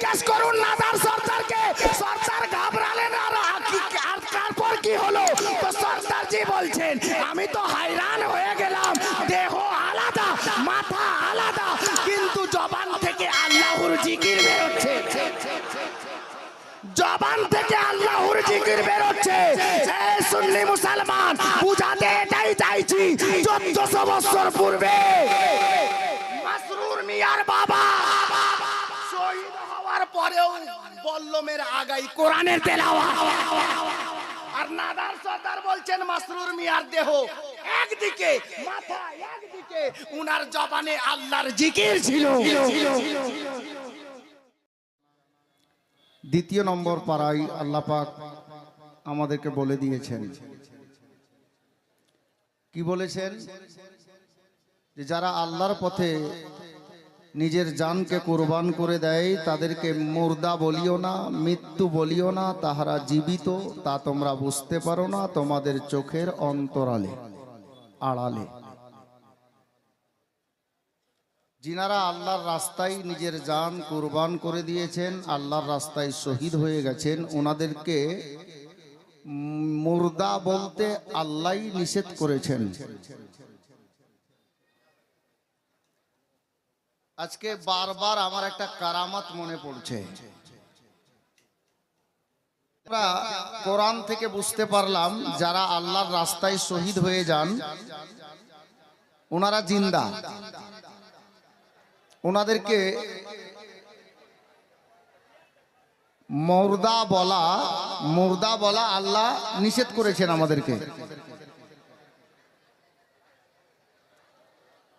জিজ্ঞেস করুন নাদার সর্দারকে, সর্দার ঘাবড়ালেন আর তারপর কি হলো? তো সর্দারজি বলছেন, আমি তো হাইরান হয়ে গেলাম, দেহ আলাদা, মাথা আলাদা, কিন্তু জবান থেকে আল্লাহর জিকির বেরোচ্ছে। জবান থেকে আল্লাহর জিকির বেরোচ্ছে। সুন্নি মুসলমান, বুঝাতে এটাই চাইছি, চোদ্দশো বছর পূর্বে। মাসরুর মিয়ার বাবা। পরেও বল্লমের আগাই কোরআনের আর নাদার সর্দার বলছেন, মাসরুর মিয়ার দেহ একদিকে, মাথা একদিকে, উনার জবানে আল্লাহর জিকির ছিল। দ্বিতীয় নম্বর পাড়ায় আল্লাহ পাক আমাদেরকে বলে দিয়েছেন। কি বলেছেন? যে যারা আল্লাহর পথে নিজের জানকে কোরবান করে দেয়, তাদেরকে মুর্দা বলিও না, মৃত্যু বলিও না, তাহারা জীবিত, তা তোমরা বুঝতে পারো না, তোমাদের চোখের অন্তরালে, আড়ালে। যিনারা আল্লাহর রাস্তায় নিজের জান কোরবান করে দিয়েছেন, আল্লাহর রাস্তায় শহীদ হয়ে গেছেন ওনাদেরকে মুর্দা বলতে আল্লাহ নিষেধ করেছেন। আজকে বারবার আমার একটা কারামাত মনে পড়ছে। আমরা কোরআন থেকে বুঝতে পারলাম যারা আল্লাহর রাস্তায় শহীদ হয়ে যান, ওনারা জিন্দা। ওনাদেরকে মুর্দা বলা মুর্দা বলা আল্লাহ নিষেধ করেছেন আমাদেরকে।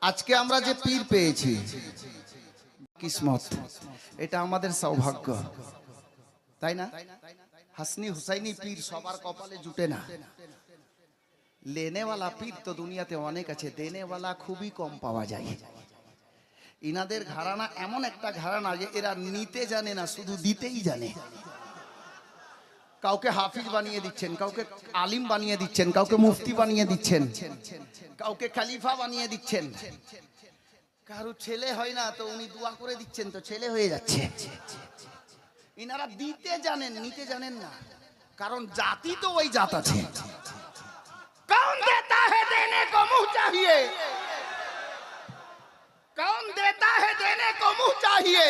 আজকে আমরা যে পীর পেয়েছি, কিসমত, এটা আমাদের সৌভাগ্য। তাই না? হাসনি হুসাইনি পীর সবার কপালে জুটে না। লেনেওয়ালা পীর তো দুনিয়াতে অনেক আছে, দেনেওয়ালা খুবই কম পাওয়া যায়। ইনাদের ঘরানা এমন একটা ঘরানা যে এরা নিতে জানে না, শুধু দিতেই জানে। কাউকে হাফিজ বানিয়ে দিচ্ছেন, কাউকে আলিম বানিয়ে দিচ্ছেন, কাউকে মুফতি বানিয়ে দিচ্ছেন, কাউকে খালিফা বানিয়ে দিচ্ছেন। কারও ছেলে হয় না, তো উনি দোয়া করে দিচ্ছেন, তো ছেলে হয়ে যাচ্ছে। ইনারা দিতে জানেন, নিতে জানেন না। কারণ জাতি তো ওই জাত আছে। কাউন দেতা হে দেনে কো মুহ চাহিয়ে। कौन देता है देने को मुंह चाहिए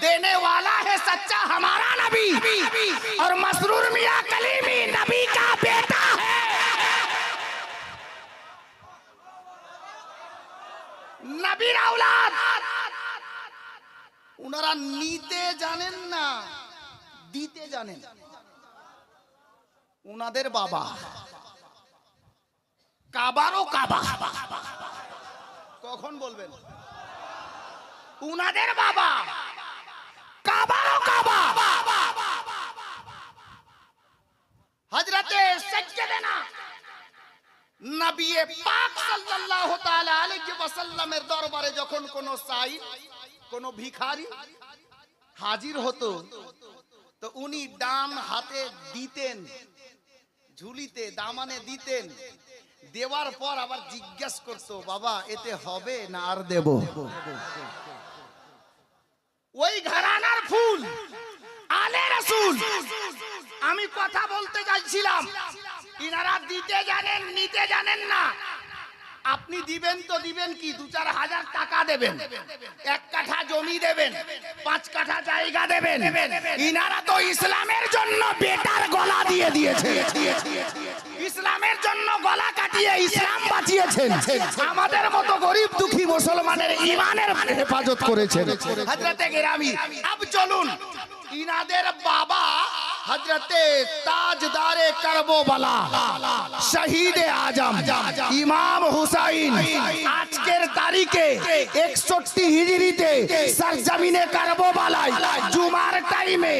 देने वाला है सच्चा हमारा नबी और मसरूर मियाँ कलीमी नबी का बेटा है नबीर औलाद ওনারা নিতে জানেন না দিতে জানেন ওনাদের বাবা কাবারও কাবা কখন বলবেন উনাদের বাবা। কাবারও কাবা। হজরতে সজ্জদেনা নবী পাক সাল্লাল্লাহু তাআলা আলাইহি ওয়াসাল্লামের দরবারে যখন কোন সাই কোন ভিখারি হাজির হতো, তো উনি ডান হাতে দিতেন, ঝুলিতে, দামানে দিতেন। দেওয়ার পর আবার জিজ্ঞেস করতো, বাবা, এতে হবে না আর দেব? ওই ঘরানার ফুল আলে রসুল। আমি কথা বলতে চাইছিলাম ইনারা দিতে জানেন, নিতে জানেন না। আপনি দিবেন তো দিবেন কি? দু চার হাজার টাকা দেবেন। এক কাঠা জমি দেবেন পাঁচ কাঠা জায়গা দেবেন। ইনারা তো ইসলামের জন্য বেটার গলা দিয়ে দিয়েছে। ইসলামের জন্য গলা কাটিয়ে ইসলাম বাঁচিয়েছেন। আমাদের মতো গরিব দুঃখী মুসলমানের ইমানের হেফাজত করেছেন। হজরতে গেরামি আব চলুন। ইনাদের বাবা হজরতে তাজদারে করব বলা শহীদ আজম ইমাম হুসাইন আজকের তারিখে একষট্টি হিজড়িতে সরজমিনে করব বালায় জুমার টাইমে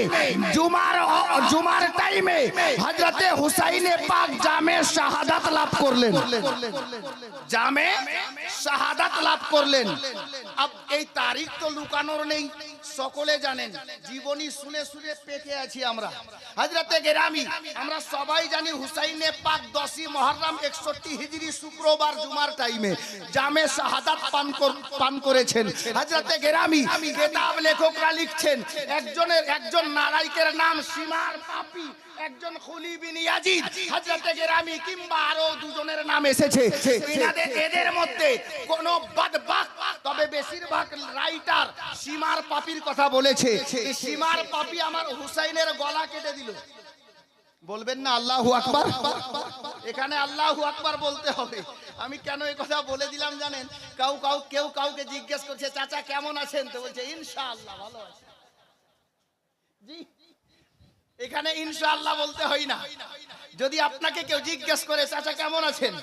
জুমার জুমার টাইমে হজরতে হুসাইনে পাক জামে শাহাদাত লাভ করলেন। জামে শাহাদাত লাভ করলেন। আব, এই তারিখ তো লুকানোর নেই, সকলে জানেন, জীবনী শুনে শুনে পেকে আছি আমরা। হাজরাতে গেরামি, আমরা সবাই জানি হুসাইনে পাক দশই মহররম একষট্টি হিজরি শুক্রবার জুমার টাইমে জামে শাহাদাত পান পান করেছেন। হাজরাতে গেরামি কেতাব লেখকরা লিখছেন একজনের একজন নারায়কের নাম সীমার পাপি একজন খুলি বিন ইয়াজিদ। হযরতে গেরামি কিংবা আরও দুজনের নাম এসেছে। এনাদের এদের মধ্যে কোন বদবাক তবে বেশিরভাগ রাইটার সীমার পাপির কথা বলেছে। সীমার পাপি আমার হুসাইনের গলা কেটে দিল। বলবেন না আল্লাহু আকবার। এখানে আল্লাহু আকবার বলতে হবে। আমি কেন এই কথা বলে দিলাম জানেন? কাউ কাউ কেউ কাউকে জিজ্ঞেস করছে, চাচা কেমন আছেন? তো বলছে, ইনশাআল্লাহ ভালো আছে। জি। এখানে ইনশাআল্লাহ বলতে হয় না। যদি আপনাকে কেউ জিজ্ঞেস করে, চাচা কেমন আছেন?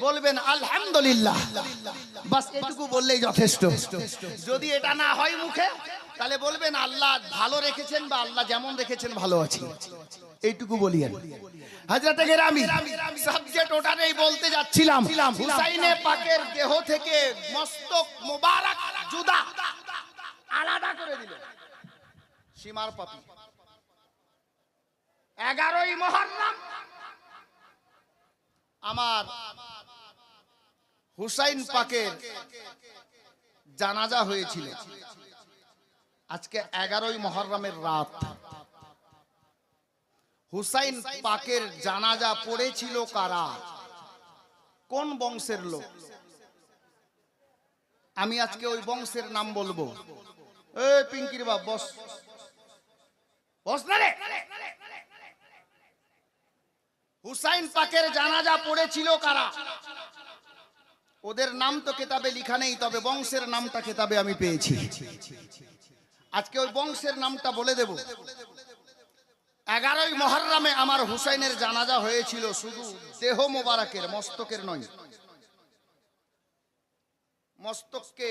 বলবেন, আলহামদুলিল্লাহ। বাস এটুকু বললেই যথেষ্ট। যদি এটা না হয় মুখে, তাহলে বলবেন, আল্লাহ ভালো রেখেছেন বা আল্লাহ যেমন রেখেছেন, ভালো আছি। এইটুকু বলিয়েন। হাজরাতে গেরামি সাবজেক্ট ওটারেই বলতে যাচ্ছিলাম হুসাইনে পাকের দেহ থেকে মস্তক মোবারক জুদা আলাদা করে দিল। সীমার পাপি। এগারোই মহরম আমার হুসাইন পাকের জানাজা হয়েছিল। আজকে এগারোই মহরমের রাত। হুসাইন পাকের জানাজা পড়েছিল কারা? কোন বংশের লোক? আমি আজকে ওই বংশের নাম বলব। এ পিঙ্কির বাপ, বস। বস না হুসাইন পাকের জানাজা পড়েছিল কারা? ওদের নাম তো কেতাবে লিখা নেই, তবে বংশের নামটা কেতাবে আমি পেয়েছি। আজকে ওই বংশের নামটা বলে দেব। এগারোই মহরমে আমার হুসাইনের জানাজা হয়েছিল শুধু দেহ মোবারকের, মস্তকের নয়। মস্তককে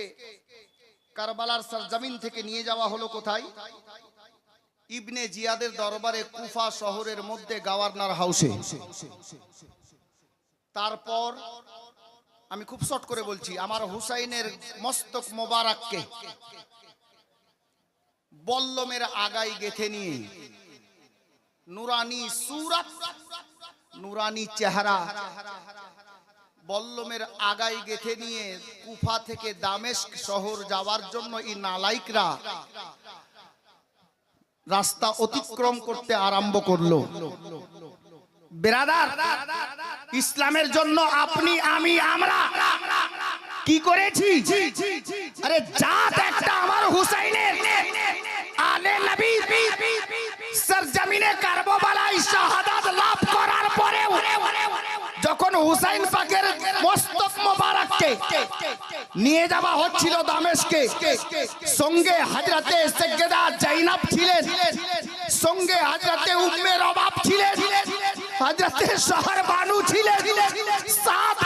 কারবালার সরজমিন থেকে নিয়ে যাওয়া হলো কোথায়? ইবনে জিয়াদের দরবারে কুফা শহরের মধ্যে গভর্নর হাউসে। তারপর আমি খুব শর্ট করে বলছি, আমার হুসাইনের মস্তক মোবারককে বল্লমের আগাই গেথে নিয়ে নুরানি সুরাত, নুরানি চেহারা। বল্লমের আগাই গেথে নিয়ে কুফা থেকে দামেস্ক শহর যাওয়ার জন্য এই নালাইকরা রাস্তা অতিক্রম করতে আরম্ভ করল। বেরাদার, ইসলামের জন্য আপনি, আমি, আমরা কি করেছি? আরে জাত একটা আমার হুসাইনের আলে নবী সরজমিনে কারবালায় শাহাদাত লাভ করার পরেও যখন হুসাইন পাকের মস্তক মোবারককে নিয়ে যাওয়া হচ্ছিল দামেশকে, সঙ্গে হাজরাতে সেগেদা জাইনাব ছিলেন, সঙ্গে হাজরাতে উম্মে রবাব ছিলেন, হাজরাতে শহর বানু ছিলেন, সাত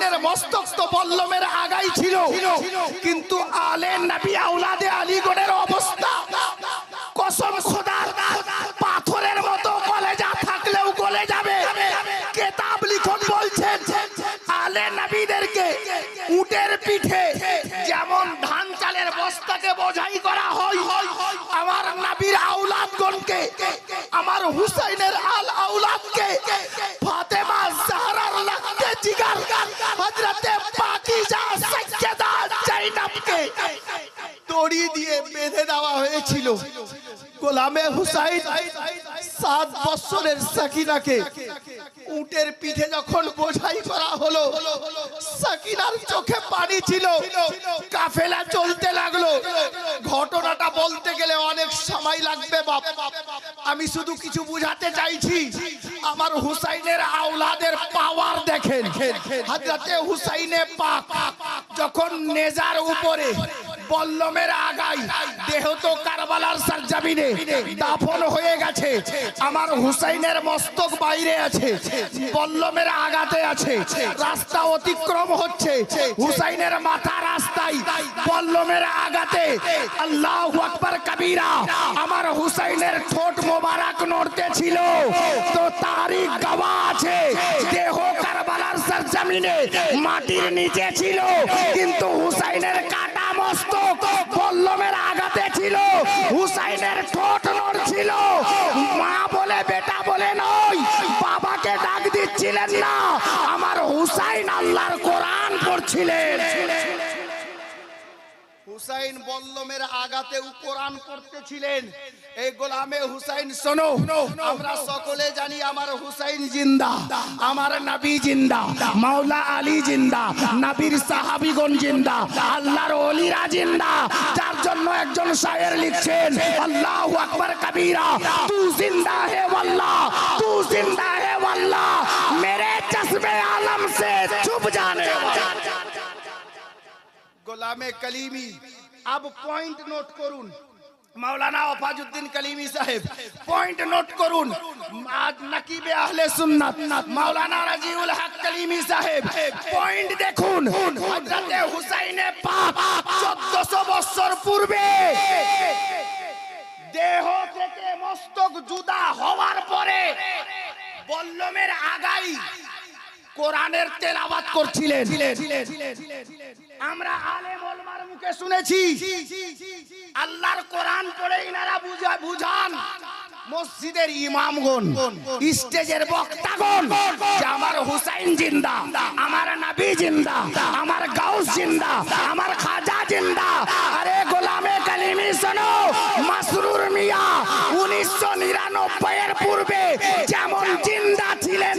হুসাইনের মস্তক তো বল্লমের আগাই ছিল। কিন্তু আলে নবী আউলাদে আলীগড়ের অবস্থা। কসম খোদার, পাথরের মতো কলেজা থাকলেও গলে যাবে। কেতাব লিখন বলছেন, আলে নবীদেরকে উটের পিঠে যেমন ধান চালের বস্তাকে বোঝাই করা হয়, আমার নবীর আউলাদগণকে আমার হুসাইনের আল আউলাদকে জাইনাবকে দড়ি দিয়ে বেঁধে দেওয়া হয়েছিল। গোলামে হুসাইন সাত বছরের সাকিনাকে উটের পিঠে যখন বোঝাই করা হলো, সাকিনার চোখে পানি ছিল, কাফেলা চলতে লাগল। ঘটনাটা বলতে গেলে অনেক সময় লাগবে বাপ। আমি শুধু কিছু বুঝাতে চাইছি, আমার হুসাইনের আওলাদের পাওয়ার দেখেন। হাজরাতে হুসাইনে পাক, যখন নেজার উপরে বল্লমের আগাই। দেহ তো কারবালার সরজমিনে। দাফন হয়ে গেছে। আমার হুসাইনের মস্তক বাইরে আছে। বল্লমের আগাতে আছে। রাস্তা অতিক্রম হচ্ছে। হুসাইনের মাথা রাস্তায়। বল্লমের আগাতে আল্লাহ আকবার কবিরা। আমার হুসাইনের ঠোঁট মোবারক নড়তে ছিল। তো তারই গাওয়া আছে। দেহ কারবালার সরজমিনে মাটির নিচে ছিল। কিন্তু হুসাইনের কাটা মস্তক বল্লমের আগাতে ছিল, হুসাইনের ঠোঁট নড়ছিল। মা বলে, বেটা বলে নয়, বাবাকে ডাক দিচ্ছিলেন না, আমার হুসাইন আল্লাহর কোরআন পড়ছিলেন। হুসাইন বল্লমের আগাতে কোরআন করতেছিলেন এই গোলামে হুসাইন, শোনো, আমরা সকলে জানি আমার হুসাইন জিন্দা, আমার নবী জিন্দা, মাওলা আলী জিন্দা, নবীর সাহাবিগণ জিন্দা, আল্লাহর ওলিরা জিন্দা, যার জন্য একজন শায়ের লিখছেন, আল্লাহু আকবার কবীরা, তু জিন্দা হে ওয়াল্লাহ, তু জিন্দা হে ওয়াল্লাহ, মেরে চশমে আলম से গোলামে কলিমি। আব পয়েন্ট নোট করুন। মাওলানা ওফাজউদ্দিন কলিমি সাহেব পয়েন্ট নোট করুন। আজ নাকিবে আহলে সুন্নাত, মাওলানা রাজিউল হক কলিমি সাহেব পয়েন্ট দেখুন। হযরতে হুসাইনে পাক 1400 বছর পূর্বে দেহ থেকে মস্তক জুদা হওয়ার পরে বল্লমের আগাই কোরআনের তেলাওয়াত করছিলেন। আমরা আলেম ওলমার মুখে শুনেছি। আল্লাহর কোরআন পড়ে ইনারা বুঝা বুঝান। মসজিদের ইমামগণ স্টেজের বক্তাগণ যে আমার হুসাইন জিন্দা আমার নবী জিন্দা আমার গাউস জিন্দা আমার খাজা জিন্দা। আরে গোলামে কালিমি শোনো মাসরুর মিয়া উনিশশো নিরানব্বই এর পূর্বে যেমন জিন্দা ছিলেন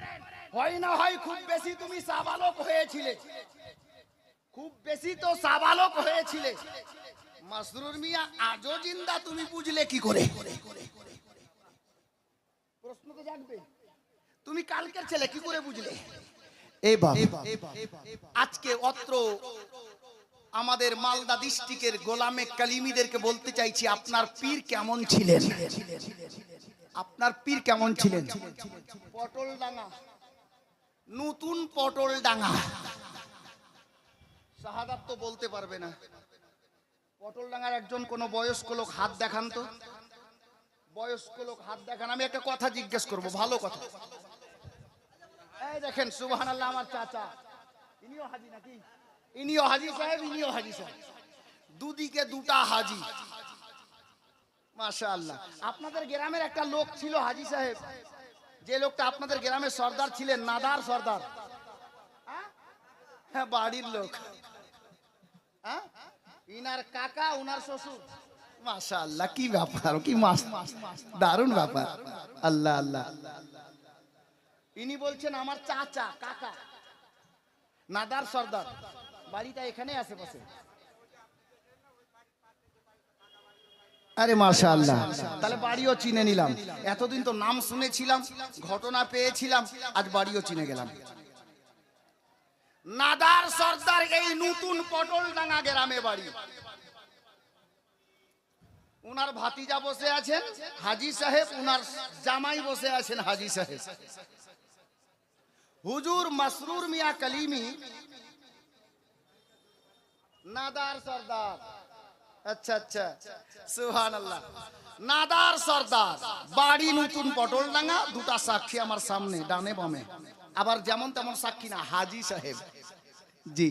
হয় না হয় খুব বেশি তুমি সাবালক হয়েছিলে। খুব বেশি তো সাবালক হয়েছিলে। মাসরুর মিয়া আজও জিন্দা তুমি বুঝলে কি করে? প্রশ্ন তো জাগবে? তুমি কালকের ছেলে কি করে বুঝলে? আজকে অত্র আমাদের মালদা ডিস্ট্রিক্টের গোলামে কালিমিদেরকে বলতে চাইছি আপনার পীর কেমন ছিলেন? আপনার পীর কেমন ছিলেন? পটল ডাঙ্গা নতুন পটল ডাঙা। শাহাদাত তো বলতে পারবে না। পটল ডাঙার একজন কোন বয়স্ক লোক হাত দেখান তো। বয়স্ক লোক হাত দেখান, আমি একটা কথা জিজ্ঞেস করব, ভালো কথা। এই দেখেন সুবহান আল্লাহ আমার চাচা। ইনিও হাজি নাকি? ইনিও হাজি সাহেব, ইনিও হাজি সাহেব। দুদিকে দুটা হাজি। মাশা আল্লাহ আপনাদের গ্রামের একটা লোক ছিল হাজি সাহেব। যে লোকটা আপনাদের গ্রামের সর্দার ছিলেন, নাদার সর্দার। হ্যাঁ? বাড়ির লোক। হ্যাঁ? ইনার কাকা, উনার শ্বশুর। মাশা আল্লাহ কি ব্যাপার, কি মাস দারুণ ব্যাপার। আল্লাহ আল্লাহ। ইনি বলছেন, আমার চাচা, কাকা, নাদার সর্দার। বাড়িটা এখানে আশেপাশে আরে মাশা আল্লাহ তাহলে বাড়িও চিনে নিলাম। এতদিন তো নাম শুনেছিলাম, ঘটনা পেয়েছিলাম, আজ বাড়িও চিনে গেলাম। নাদার সর্দার, এই নতুন পটল ডাঙ্গা গ্রামে বাড়ি। উনার ভাতিজা বসে আছেন, হাজি সাহেব, উনার জামাই বসে আছেন, হাজি সাহেব। হুজুর মাসরুর মিয়া কালিমি, নাদার সর্দার। আচ্ছা আচ্ছা। সুহান আল্লাহ নাদার সর্দার, বাড়ি নতুন পটল ডাঙ্গা দুটা সাক্ষী আমার সামনে, ডানে বামে। আবার যেমন তেমন সাক্ষী না, হাজি সাহেব। জি।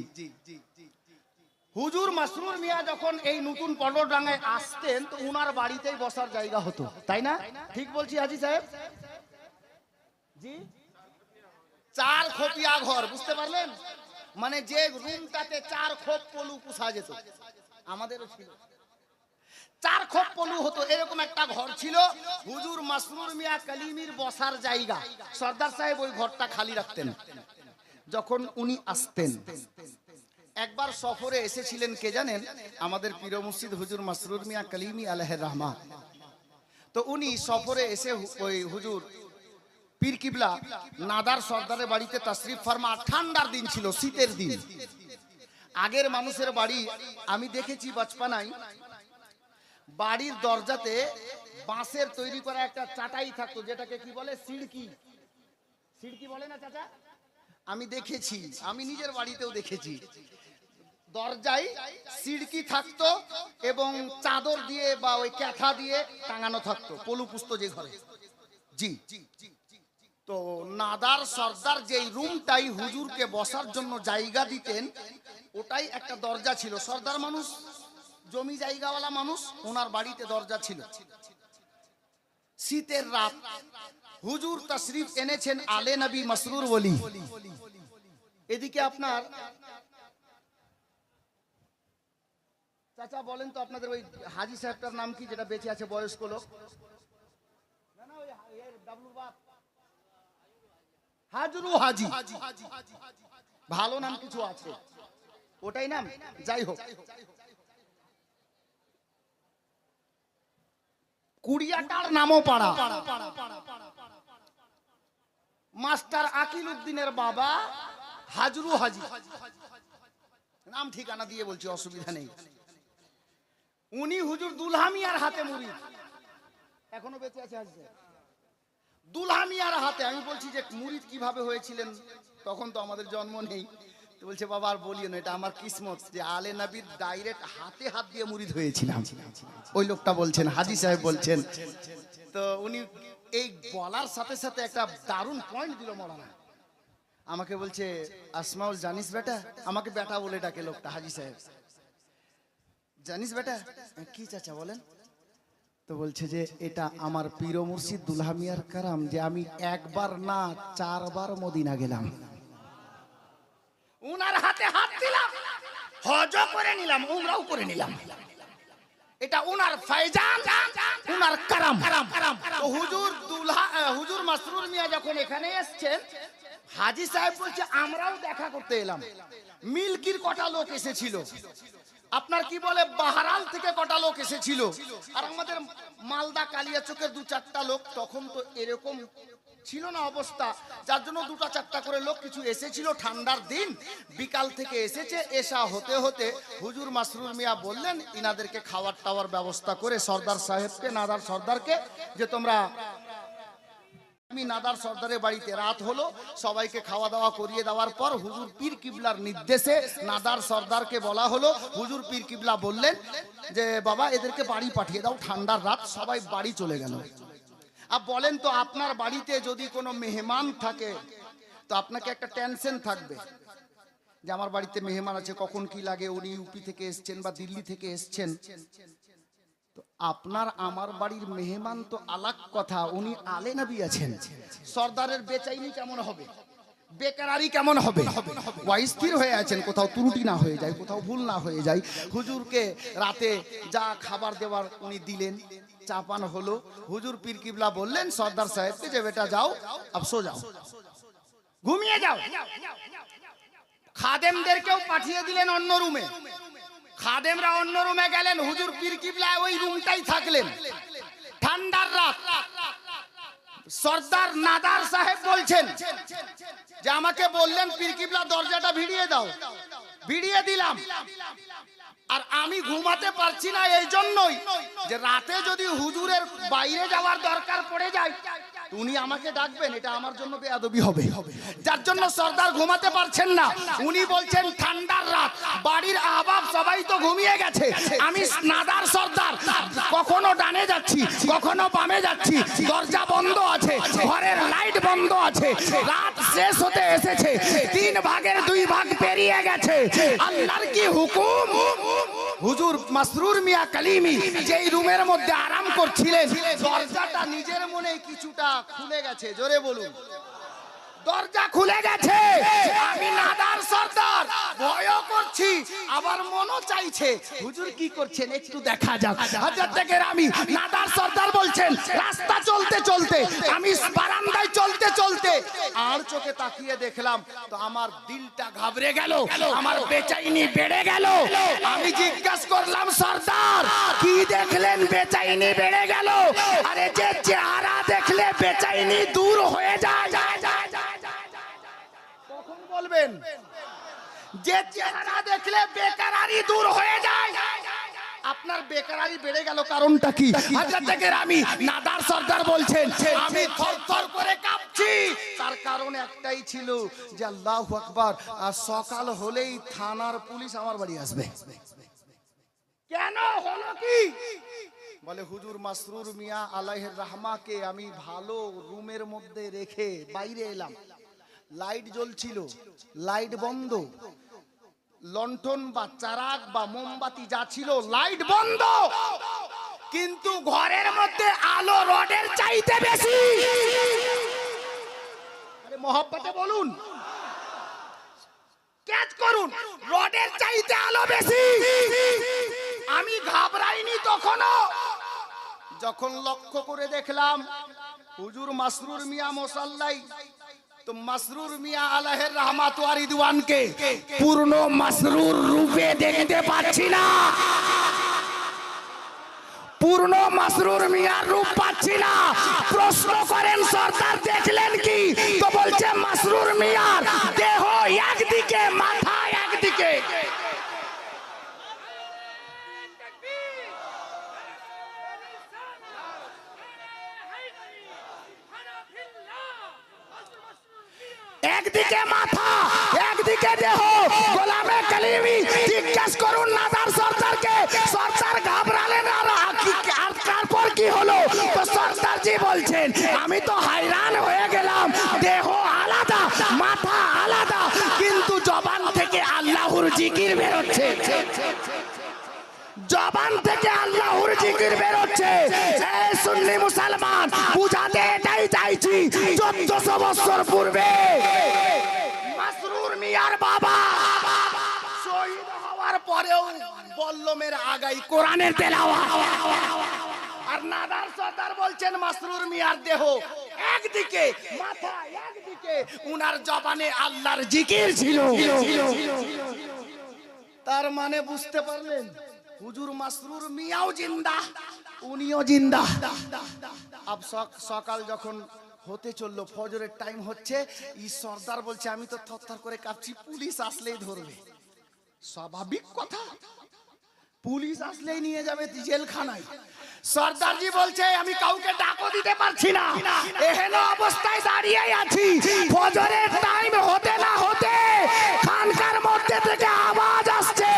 হুজুর মাসরুর মিয়া যখন এই নতুন পটল ডাঙ্গায় আসতেন, তো উনার বাড়িতেই বসার জায়গা হতো। তাই না? ঠিক বলছি, হাজি সাহেব? জি? চার খোপিয়া ঘর, বুঝতে পারলেন? মানে যে রুমটাতে চার খোপ পলু পুষা যেত। আমাদেরও ছিল। চার খোপ পলু হতো, এরকম একটা ঘর ছিল। হুজুর মাসরুর মিয়া কালিমির বসার জায়গা। সর্দার সাহেব ওই ঘরটা খালি রাখতেন। যখন উনি আসতেন। একবার সফরে এসেছিলেন কে জানেন? আমাদের পীর মুর্শিদ হুজুর মাসরুর মিয়া কালিমি আলহ রহমান তো উনি সফরে এসে ওই হুজুর পীর কিবলা, নাদার সর্দারের বাড়িতে তাশরিফ ফার্মা, ঠান্ডার দিন ছিল, শীতের দিন। আগের মানুষের বাড়ি আমি দেখেছি বাচপানায় বাড়ির দরজাতে বাঁশের তৈরি করা একটা চাটাই থাকতো, যেটাকে কি বলে? সিড়কি। সিড়কি বলে না চাচা? আমি দেখেছি, আমি নিজের বাড়িতেও দেখেছি। দরজায় সিড়কি থাকতো এবং চাদর দিয়ে বা ওই ক্যাথা দিয়ে টাঙানো থাকতো পলু পুস্ত যে ঘরে। জি। তো নাদার সর্দার যেই রুমটাই হুজুরকে বসার জন্য জায়গা দিতেন ওটাই একটা দরজা ছিল। সর্দার মানুষ, জমি জায়গাওয়ালা মানুষ, ওনার বাড়িতে দরজা ছিল। শীতের রাত, হুজুর তশরিফ এনেছেন আলে নবী মসরুর বলি এদিকে আপনার, চাচা বলেন তো আপনাদের ওই হাজি সাহেবটার নাম কি, যেটা বেঁচে আছে বয়স্ক লোক? ভালো নাম কিছু আছে। ওটাই নাম। যাই হোক। কুড়িয়াটার নামও পাড়া। মাস্টার আকিল উদ্দিনের বাবা হাজরু হাজি। নাম ঠিকানা দিয়ে বলছি, অসুবিধা নেই। উনি হুজুর দুলহামিয়ার হাতে মুড়ি। এখনও বেঁচে আছে হাজি দুলহামিয়ার হাতে, আমি বলছি যে মুরিদ কীভাবে হয়েছিলেন? তখন তো আমাদের জন্ম নেই। তো বলছে, বাবা, আর বলিও না, এটা আমার কিসমত যে আলে নবীর ডাইরেক্ট হাতে হাত দিয়ে মুরিদ হয়েছিলাম। ওই লোকটা বলছেন, হাজি সাহেব বলছেন। তো উনি এই বলার সাথে সাথে একটা দারুণ পয়েন্ট দিল মৌলানা। আমাকে বলছে আসমাউল জানিস বেটা? আমাকে বেটা বলে ডাকে লোকটা, হাজি সাহেব। জানিস বেটা? কি চাচা বলেন? তো বলছে যে, এটা আমার পীর মুর্শিদ দুলহামিয়ার কারাম যে আমি একবার না, চারবার মদিনা গেলাম। উনার হাতে হাত দিলাম হজ করে নিলাম, উমরাও করে নিলাম। এটা উনার ফাইজান, উনার কারাম। হুজুর দুলহা হুজুর মাসরুর মিয়া যখন এখানে এসছেন, হাজি সাহেব বলছে, আমরাও দেখা করতে এলাম। মিল্কির কটা লোক এসেছিল। আপনার কি বলে, বাহারাল থেকে কটা লোক এসেছিল? আর আমাদের মালদা কালিয়া চোখের দু চারটা লোক, তখন তো এরকম ছিল না অবস্থা। যার জন্য দুটা চারটা করে লোক কিছু এসেছিল। ঠান্ডার দিন বিকাল থেকে এসেছে। এসা হতে হতে হুজুর মাসরুর মিয়া বললেন, ইনাদেরকে খাওয়ার টাওয়ার ব্যবস্থা করে সর্দার সাহেবকে, নাদার সর্দারকে, যে তোমরা আমি নাদার সর্দারের বাড়িতে রাত হলো, সবাইকে খাওয়া দাওয়া করিয়ে দেওয়ার পর হুজুর পীর কিবলার নির্দেশে নাদার সর্দারকে বলা হলো। হুজুর পীর কিবলা বললেন যে, বাবা, এদেরকে বাড়ি পাঠিয়ে দাও। ঠান্ডার রাত সবাই বাড়ি চলে গেল। আর বলেন তো আপনার বাড়িতে যদি কোনো মেহমান থাকে, তো আপনাকে একটা টেনশন থাকবে। যে আমার বাড়িতে মেহমান আছে, কখন কি লাগে, উনি ইউপি থেকে এসছেন বা দিল্লি থেকে এসছেন। তো আপনার আমার বাড়ির মেহমান তো আলাক কথা, উনি আলে নবী আছেন। সর্দারের বেচাইনি কেমন হবে? বেকারারি কেমন হবে? ওয়াই স্থির হয়ে আছেন, কোথাও ত্রুটি না হয়ে যায়, কোথাও ভুল না হয়ে যায়। হুজুরকে রাতে যা খাবার দেওয়ার উনি দিলেন চাপান হলো। হুজুর পীর কিবলা বললেন, সর্দার সাহেবকে যে বেটা যাও আফসো যাও। ঘুমিয়ে যাও। খাদেমদেরকেও পাঠিয়ে দিলেন অন্য রুমে। খাদেমরা অন্য রুমে গেলেন, হুজুর পীর কিবলা ওই রুমটাই থাকলেন। ঠান্ডার রাত। সর্দার নাদার সাহেব বলছেন যে আমাকে বললেন পিরকিবলা দরজাটা ভিড়িয়ে দাও। ভিড়িয়ে দিলাম। আর আমি ঘুমাতে পারছি না, এই জন্যই যে রাতে যদি হুজুরের বাইরে যাওয়ার দরকার পড়ে যায় উনি আমাকে ডাকবেন এটা আমার জন্য বেয়াদবি হবে। যার জন্য সর্দার ঘুমাতে পারছেন না। উনি বলছেন ঠান্ডার রাত বাড়ির আহবাব সবাই তো ঘুমিয়ে গেছে। আমি নাদার সর্দার কখনো ডানে যাচ্ছি কখনো বামে যাচ্ছি দরজা বন্ধ আছে ঘরের লাইট বন্ধ আছে রাত শেষ হতে এসেছে তিন ভাগের দুই ভাগ পেরিয়ে গেছে। আল্লাহর কি হুকুম? হুজুর মাসরুর মিয়া কালিমি যেই রুমের মধ্যে আরাম করছিলেন, দরজাটা নিজের মনে কিছুটা খুলে গেছে। জোরে বলুন। দরজা খুলে গেছে। আমি নাদার সর্দার। ভয়ও করছি, আবার মনও চাইছে। হুজুর কি করছেন? একটু দেখা যাক। হাজার থেকে আমি নাদার সর্দার বলছেন, রাস্তা চলতে চলতে, আমি বারান্দায় চলতে চলতে। আর চোখে তাকিয়ে দেখলাম, তো আমার দিলটা ঘাবড়ে গেল, আমার বেচাইনি বেড়ে গেল। আমি জিজ্ঞাসা করলাম, সর্দার, কি দেখলেন? বেচাইনি বেড়ে গেল। আরে যে চেহারা দেখলে বেচাইনি দূর হয়ে যায় যায়। বলবেন? যে চেহারা দেখলে বেকারারি দূর হয়ে যায়। আপনার বেকারারি বেড়ে গেল কারণটা কি? হাজার থেকে আমি নাদার সর্দার বলছেন আমি থরথর করে কাঁপছি। তার কারণ একটাই ছিল যে আল্লাহ আকবার আর সকাল হলেই থানার পুলিশ আমার বাড়ি আসবে। কেন? হলো কি? বলে হুজুর মাসরুর মিয়া আলাইহের রাহমাকে আমি ভালো রুমের মধ্যে রেখে বাইরে এলাম। লাইট জ্বলছিল, লাইট বন্ধ। লন্ঠন বা চারাক বা মোমবাতি যা ছিল, লাইট বন্ধ। কিন্তু ঘরের মধ্যে আলো রডের চাইতে বেশি। মহব্বতে বলুন। ক্যাচ করুন, রডের চাইতে আলো বেশি। আমি ঘাবড়াইনি তখনও। যখন লক্ষ্য করে দেখলাম, হুজুর মাসরুর মিয়া মোসাল্লাই তো মাসরুর মিয়া আলাহের রহমাত ওয়ারিদওয়ানকে পূর্ণ মাসরুর রূপে দেখতে পাচ্ছি না পূর্ণ মাসরুর রূপ পাচ্ছি না প্রশ্ন করেন সরকার দেখলেন কি তো বলছে মাসরুর মিয়ার দেহ একদিকে মাথা একদিকে জি আমি তো হাইরান হয়ে গেলাম। দেহ আলাদা, মাথা আলাদা, কিন্তু জবান থেকে আল্লাহর জিকির বেরোচ্ছে জবান থেকে আল্লাহর জিকির বেরোচ্ছে সুন্নি মুসলমান, বুঝাতে এটাই চাইছি, চোদ্দশো বছর পূর্বে। মাসরুর মিয়ার বাবা শহীদ হওয়ার পরেও বল্লমের আগাই কোরআনের তেলাওয়া আর নাদার সর্দার বলছেন, মাসরুর মিয়ার দেহ একদিকে, মাথা একদিকে। উনার জবানে আল্লাহর জিকির ছিল। তার মানে বুঝতে পারলেন, হুজুর মাসরুর মিয়াও জিন্দা, উনিও জিন্দা। আব সক- সকাল যখন হতে চলল, ফজরের টাইম হচ্ছে ই সর্দার বলছে, আমি তো থরথর করে কাঁপছি, পুলিশ আসলেই ধরবে। স্বাভাবিক কথা। পুলিশ আসলে নিয়ে যাবে জেলখানায়। সর্দারজি বলছে, আমি কাউকে ডাকো দিতে পারছি না। এহেন অবস্থায় দাঁড়িয়ে আছি। ফজরের টাইম হতে না হতে খানকার মধ্যে থেকে আওয়াজ আসছে।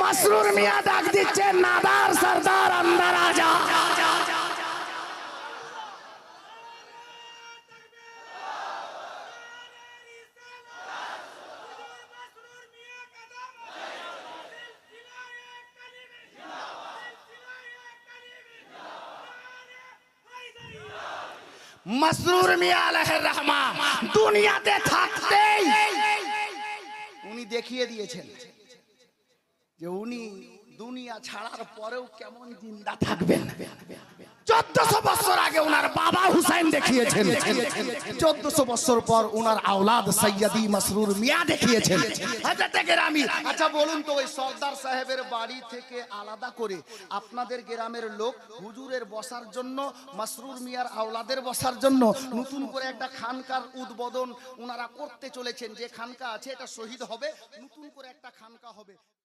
মাসরুর মিয়া ডাক দিচ্ছে নাদার সর্দার, আন্দার আজা মাসরুর মিয়া আলহের রহমা দুনিয়াতে থাকতেই উনি দেখিয়ে দিয়েছেন যে উনি দুনিয়া ছাড়ার পরেও কেমন জিন্দা থাকবেন। চোদ্দশো বছর আগে ওনার বাবা হুসাইন দেখিয়েছেন। চোদ্দশো বছর পর ওনার আওলাদ সৈয়দি মাসরুর মিয়া দেখিয়েছেন। গ্রামি। আচ্ছা বলুন তো, ওই সর্দার সাহেবের বাড়ি থেকে আলাদা করে আপনাদের গ্রামের লোক হুজুরের বসার জন্য, মাসরুর মিয়ার আওলাদের বসার জন্য নতুন করে একটা খানকার উদ্বোধন ওনারা করতে চলেছেন। যে খানকা আছে, এটা শহীদ হবে, নতুন করে একটা খানকা হবে।